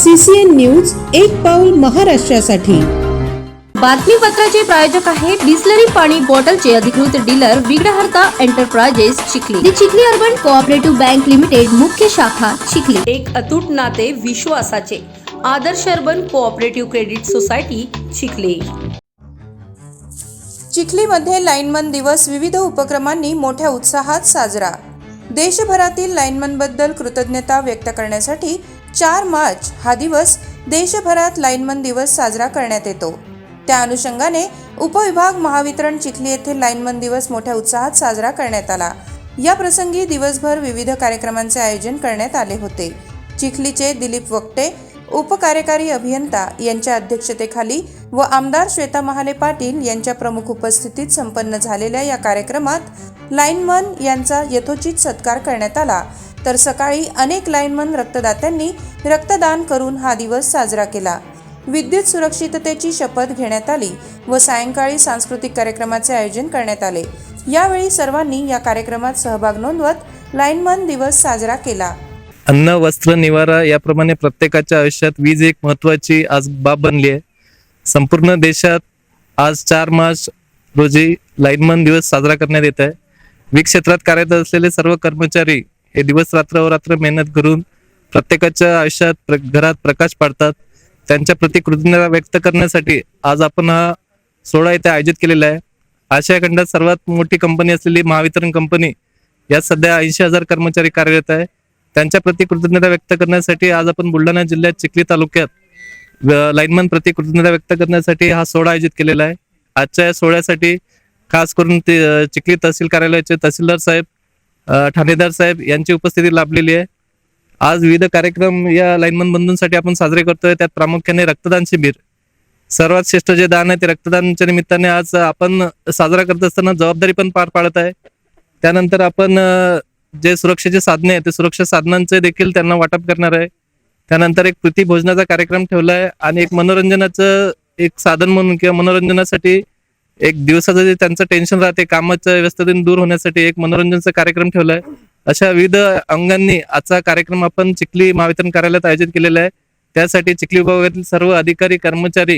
CCN news एक पाऊल महाराष्ट्रासाठी. बातमीपत्राचे प्रायोजक आहे बिस्लरी पाणी बॉटलचे अधिकृत dealer Vighnaharta enterprises Chikhli. The Chikhli urban cooperative bank limited मुख्य शाखा चिखली. एक अतूट नाते विश्वासाचे. Adarsh urban cooperative credit society Chikhli. चिखलीमध्ये lineman दिवस विविध उपक्रमांनी मोठ्या उत्साहात साजरा. देशभरातील लाईनमनबद्दल कृतज्ञता व्यक्त करण्यासाठी चार मार्च हा दिवस देशभरात लाईनमन दिवस साजरा करण्यात येतो. त्या अनुषंगाने उपविभाग महावितरण चिखली येथे लाईनमन दिवस मोठ्या उत्साहात साजरा करण्यात आला. या प्रसंगी दिवसभर विविध कार्यक्रमांचे आयोजन करण्यात आले होते. चिखलीचे दिलीप वक्टे उपकार्यकारी अभियंता यांच्या अध्यक्षतेखाली व आमदार श्वेता महाले पाटील यांच्या प्रमुख उपस्थितीत संपन्न झालेल्या या कार्यक्रमात लाईनमन यांचा यथोचित सत्कार करण्यात आला. तर सकाळी अनेक लाईनमन रक्तदात्यांनी रक्तदान करून हा दिवस साजरा केला. विद्युत सुरक्षिततेची शपथ घेण्यात आली व सायंकाळी सांस्कृतिक कार्यक्रमाचे आयोजन करण्यात आले. यावेळी सर्वांनी या कार्यक्रमात सहभाग नोंदवत लाईनमन दिवस साजरा केला. अन्न वस्त्र निवारा याप्रमाणे प्रत्येकाच्या आयुष्यात वीज एक महत्वाची आज बाब बनली आहे. संपूर्ण देशात आज चार मार्च रोजी लाईनमन दिवस साजरा करण्यात येत आहे. वीज क्षेत्रात कार्यरत असलेले सर्व कर्मचारी हे दिवस रात्र रात्र मेहनत करून प्रत्येकाच्या आयुष्यात प्र घरात प्रकाश पाडतात. त्यांच्या प्रति कृतज्ञता व्यक्त करण्यासाठी आज आपण हा सोहळा इथे आयोजित केलेला आहे. आशिया खंडात सर्वात मोठी कंपनी असलेली महावितरण कंपनी यात सध्या ऐंशी हजार कर्मचारी कार्यरत आहे. त्यांच्या प्रति कृतज्ञता व्यक्त करण्यासाठी आज आपण बुलढाणा जिल्ह्यात चिखली तालुक्यात लाईनमन प्रति कृतज्ञता व्यक्त करण्यासाठी हा सोहळा आयोजित केलेला आहे. आजच्या या सोहळ्यासाठी खास करून ते चिखली तहसील कार्यालयाचे तहसीलदार साहेब ठाणेदार साहेब यांची उपस्थिती लाभलेली आहे. आज विविध कार्यक्रम या लाईनमन बंधूंसाठी आपण साजरे करतोय. त्यात प्रामुख्याने रक्तदान शिबिर सर्वात श्रेष्ठ जे दान आहे ते रक्तदानच्या निमित्ताने आज आपण साजरा करत असताना जबाबदारी पण पार पाडत आहे. त्यानंतर आपण जे सुरक्षेचे साधने आहे ते सुरक्षा साधनांचे देखील त्यांना वाटप करणार आहे. त्यानंतर एक प्रीती भोजनाचा कार्यक्रम ठेवला आहे आणि एक मनोरंजनाचं एक साधन म्हणून किंवा मनोरंजनासाठी एक दिवसाचं जे त्यांचं टेन्शन राहते कामाचं व्यस्ततेने दूर होण्यासाठी एक मनोरंजनचा कार्यक्रम ठेवलाय. अशा विविध अंगांनी आजचा कार्यक्रम आपण चिखली महावितरण कार्यालयात आयोजित केलेला आहे. त्यासाठी चिखली विभागातील सर्व अधिकारी कर्मचारी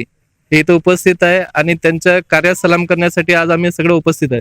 हे इथं उपस्थित आहे आणि त्यांच्या कार्यात सलाम करण्यासाठी आज आम्ही सगळं उपस्थित आहे.